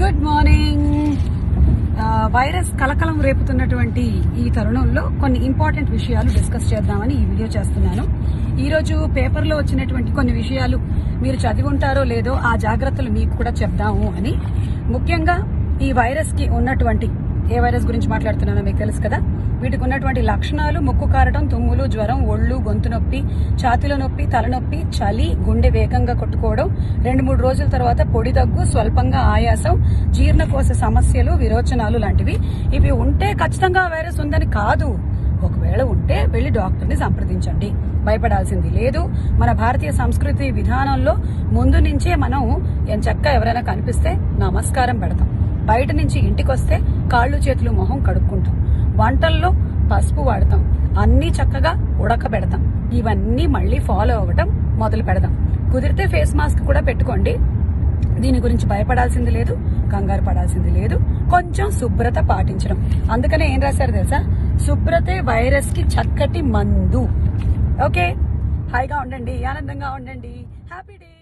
Good morning virus కలకలం రేపుతున్నటువంటి ఈ తరుణంలో కొన్ని ఇంపార్టెంట్ విషయాలు డిస్కస్ చేద్దామని ఈ వీడియో చేస్తున్నాను. ఈరోజు పేపర్లో వచ్చినటువంటి కొన్ని విషయాలు మీరు చదివి ఉంటారో లేదో ఆ జాగ్రత్తలు మీకు కూడా చెప్దాము అని. ముఖ్యంగా ఈ వైరస్కి ఉన్నటువంటి ఏ వైరస్ గురించి మాట్లాడుతున్నానో మీకు తెలుసు కదా? వీటికి ఉన్నటువంటి లక్షణాలు ముక్కు కారటం తుమ్ములు జ్వరం ఒళ్ళు గొంతు నొప్పి ఛాతీల నొప్పి తలనొప్పి చలి గుండె వేగంగా కొట్టుకోవడం రెండు మూడు రోజుల తర్వాత పొడి దగ్గు స్వల్పంగా ఆయాసం జీర్ణకోశ సమస్యలు విరోచనాలు లాంటివి. ఇవి ఉంటే ఖచ్చితంగా వైరస్ ఉందని కాదు. ఒకవేళ ఉంటే వెళ్ళి డాక్టర్ని సంప్రదించండి. భయపడాల్సింది లేదు. మన భారతీయ సంస్కృతి విధానంలో ముందు నుంచే మనం ఎంచక్క ఎవరైనా కనిపిస్తే నమస్కారం పెడతాం. బయట నుంచి ఇంటికి వస్తే కాళ్ళు చేతులు మొహం కడుక్కుంటాం. వంటల్లో పసుపు వాడతాం. అన్నీ చక్కగా ఉడకబెడతాం. ఇవన్నీ మళ్ళీ ఫాలో అవ్వటం మొదలు పెడదాం కుదిరితే ఫేస్ మాస్క్ కూడా పెట్టుకోండి. దీని గురించి భయపడాల్సింది లేదు కంగారు పడాల్సింది లేదు. కొంచెం శుభ్రత పాటించడం. అందుకనే ఏం రాశారు తెలుసా? శుభ్రతే వైరస్కి చక్కటి మందు. ఓకే? హాయిగా ఉండండి ఆనందంగా ఉండండి. Happy day!